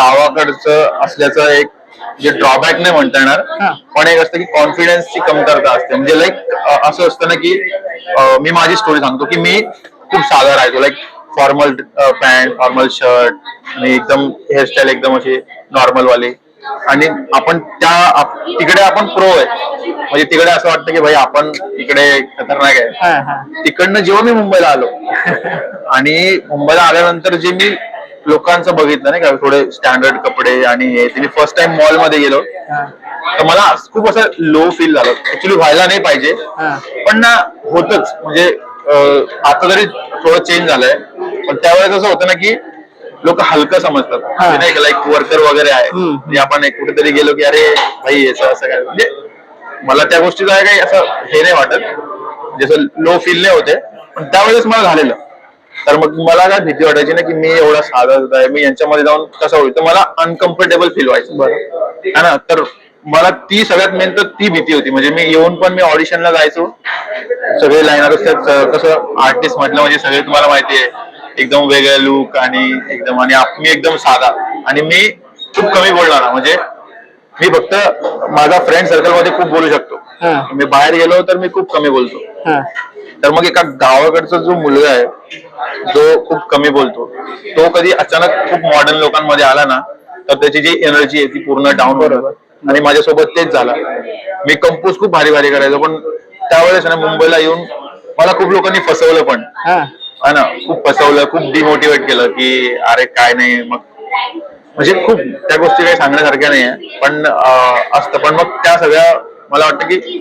गावाकडचं असल्याचं एक जे ड्रॉबॅक नाही म्हणता. येणार पण एक असतं की कॉन्फिडन्सची कमतरता असते. म्हणजे लाईक असं असतं ना की मी माझी स्टोरी सांगतो की मी खूप साधा राहायचो like formal pant formal shirt आणि एकदम हेअरस्टाईल एकदम अशी नॉर्मल वाली आणि आपण त्या तिकडे आपण प्रो आहे. म्हणजे तिकडे असं वाटतं की भाई आपण इकडे खतरनाक आहे. तिकडनं जेव्हा मी मुंबईला आलो आणि मुंबईला आल्यानंतर जे मी लोकांचं बघितलं नाही का? थोडे स्टँडर्ड कपडे आणि हे. ते मी फर्स्ट टाइम मॉलमध्ये गेलो. तर मला खूप असं लो फील झालं. ऍक्च्युली व्हायला नाही पाहिजे. पण ना होतच. म्हणजे आता जरी थोडं चेंज झालंय. पण त्यावेळेस असं होतं ना की लोक हलकं समजतात. नाही का लाईक वर्कर वगैरे आहे. म्हणजे आपण कुठेतरी गेलो की अरे भाई असं असं काय. म्हणजे मला त्या गोष्टीचा काही असं हे नाही वाटत. जसं लो फील नाही होते. पण त्यावेळेस मला झालेलं. तर मग मला काय भीती वाटायची ना की मी एवढा साधा सुद्धा आहे मी यांच्यामध्ये जाऊन कसं होईल? तर मला अनकम्फर्टेबल फील व्हायचं. है ना तर मला ती सगळ्यात मेन तर ती भीती होती. म्हणजे मी येऊन पण मी ऑडिशनला जायचो. सगळे लाईनर असतात कसं आर्टिस्ट म्हटलं म्हणजे सगळे तुम्हाला माहिती आहे एकदम वेगळं लुक आणि एकदम आणि मी एकदम साधा. आणि मी खूप कमी बोलणार म्हणजे मी फक्त माझा फ्रेंड सर्कलमध्ये खूप बोलू शकतो. मी बाहेर गेलो तर मी खूप कमी बोलतो. तर मग एका गावाकडचा जो मुलगा आहे जो खूप कमी बोलतो तो कधी अचानक खूप मॉडर्न लोकांमध्ये आला ना तर त्याची जी एनर्जी आहे ती पूर्ण डाऊन बरोबर आणि माझ्यासोबत तेच झालं. मी कंपोज खूप भारी भारी करायचो पण त्यावेळेस ना मुंबईला येऊन मला खूप लोकांनी फसवलं पण. हा. ना खूप फसवलं खूप डिमोटिवेट केलं की अरे काय नाही मग म्हणजे खूप त्या गोष्टी काही सांगण्यासारख्या नाही आहे पण असतं. पण मग त्या सगळ्या मला वाटतं की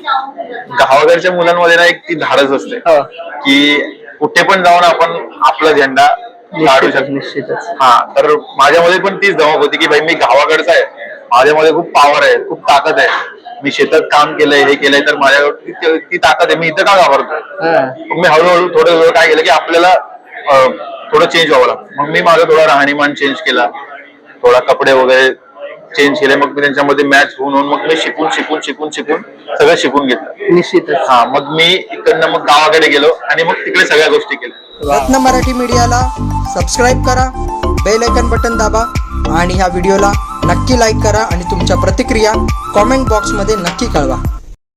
गावाकडच्या मुलांमध्ये ना एक ती धाडस असते हो. की कुठे पण जाऊन आपण आपला झेंडा काढू शकतो. निश्चितच. हा तर माझ्यामध्ये पण तीच धमक होती की भाई मी गावाकडचा आहे. माझ्यामध्ये खूप पॉवर आहे खूप ताकद आहे. मी शेतात काम केलंय हे केलंय तर माझ्याकडे ती- ताकद आहे. मी इथं का घाबरतो? हा. मग मी हळूहळू थोडं थोडं काय केलं की आपल्याला थोडं चेंज व्हावं लागतं. मग मी माझा थोडा राहणीमान चेंज केला. थोडा कपडे वगैरे चेंज केले मग मी त्यांच्यामध्ये मॅच होऊन होऊन मग मी शिकून शिकून शिकून शिकून सगळं शिकून घेतलं. निश्चितच. हा मग मी इकडनं मग गावाकडे गेलो आणि मग तिकडे सगळ्या गोष्टी केल्या. रत्न मराठी मीडियाला सबस्क्राईब करा बेल आयकन बटन दाबा आणि ह्या व्हिडिओला नक्की लाईक करा आणि तुमच्या प्रतिक्रिया कॉमेंट बॉक्समध्ये नक्की कळवा.